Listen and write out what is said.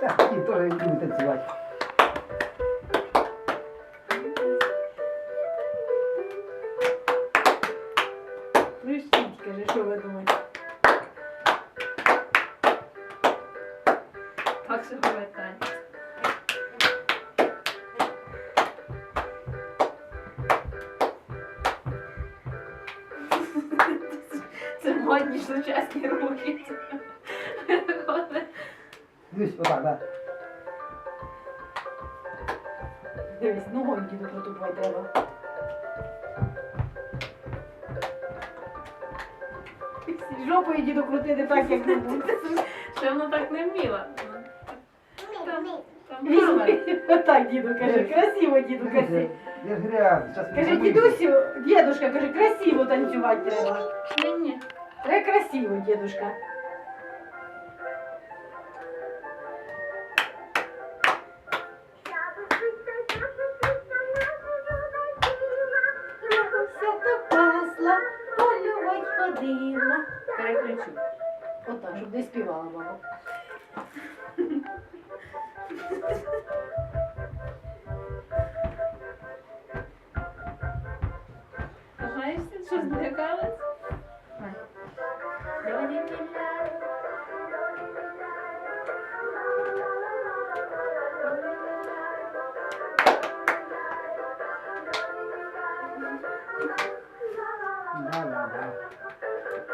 Так, ті теж любить танцювати. Кричіть, каже, що ви думаєте? Так що пам'ятаю. Це модні сучасні руки. Дивись, отак, да. Дивись, ногою діду протупувати треба. Жопою діду крутити так, як не буде. Що воно так не вміло. Там, там Візьми. Отак діду каже, красиво діду каже. Я ж грязь, зараз Каже, дідусю, дідушка, каже, красиво танцювати треба. Ні-ні. Треба красиво, дідушка. Переключу. Отак, щоб не співала, мама. Знаєшся, що злякалась?